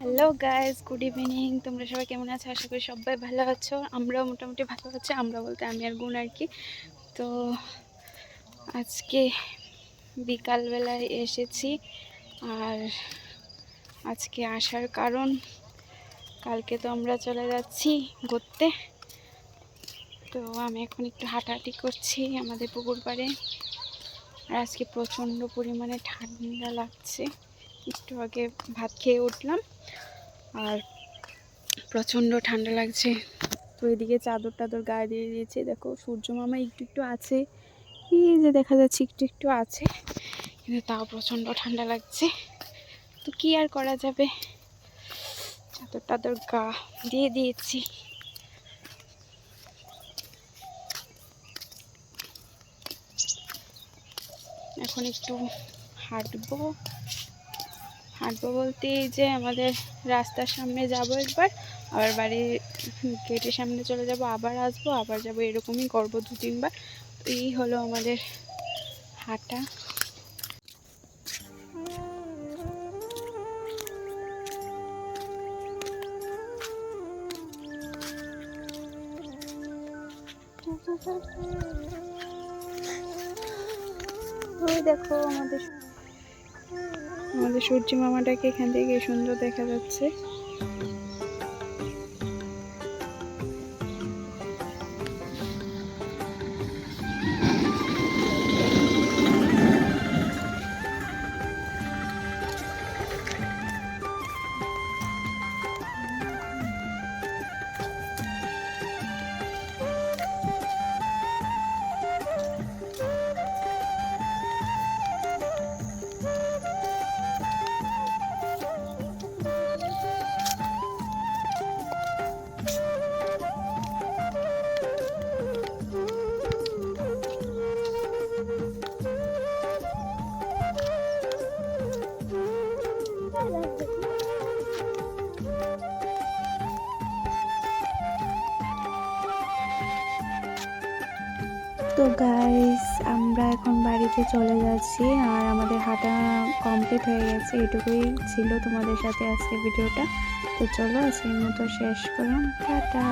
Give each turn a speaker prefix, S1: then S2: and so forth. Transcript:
S1: Hello guys good evening তোমরা সবাই কেমন আছো? আশা করি সবাই ভালো আছো। আমরাও মোটামুটি ভালো আছি। আমরা বলতে আমি আর গুণ আর কি। তো আজকে বিকালবেলায় এসেছি। আর আজকে আসার কারণ, কালকে তো আমরা চলে যাচ্ছি ঘুরতে। তো আমি এখন একটু হাঁটাহাঁটি করছি আমাদের পুকুর পাড়ে। আর আজকে প্রচণ্ড পরিমাণে ঠান্ডা লাগছে। একটু আগে ভাত খেয়ে উঠলাম। আর প্রচণ্ড ঠান্ডা লাগছে। তো এদিকে চাদর টাদর গায়ে দিয়ে দিয়েছে। দেখো, সূর্য মামা একটু একটু আছে। এই যে দেখা যাচ্ছে একটু একটু আছে, কিন্তু তাও প্রচণ্ড ঠান্ডা লাগছে। তো কি আর করা যাবে? চাদর টাদর গা দিয়ে দিয়েছি। এখন একটু হাঁটবো। হাঁটবো বলতে যে আমাদের রাস্তার সামনে যাব একবার, আবার বাড়ির গেটের সামনে চলে যাব, আবার আসব, আবার যাব, এরকমই করব দু তিনবার। এই হলো আমাদের হাঁটা। ওই দেখো আমাদের আমাদের সূর্য মামাটাকে এখান থেকে সুন্দর দেখা যাচ্ছে। তো গাইস আমরা এখন বাড়িতে চলে যাচ্ছি আর আমাদের হাঁটা কমপ্লিট হয়ে গেছে, এটুকুই ছিল তোমাদের সাথে আজকে ভিডিওটা। তো চলো সেই মতো শেষ করলাম। টাটা।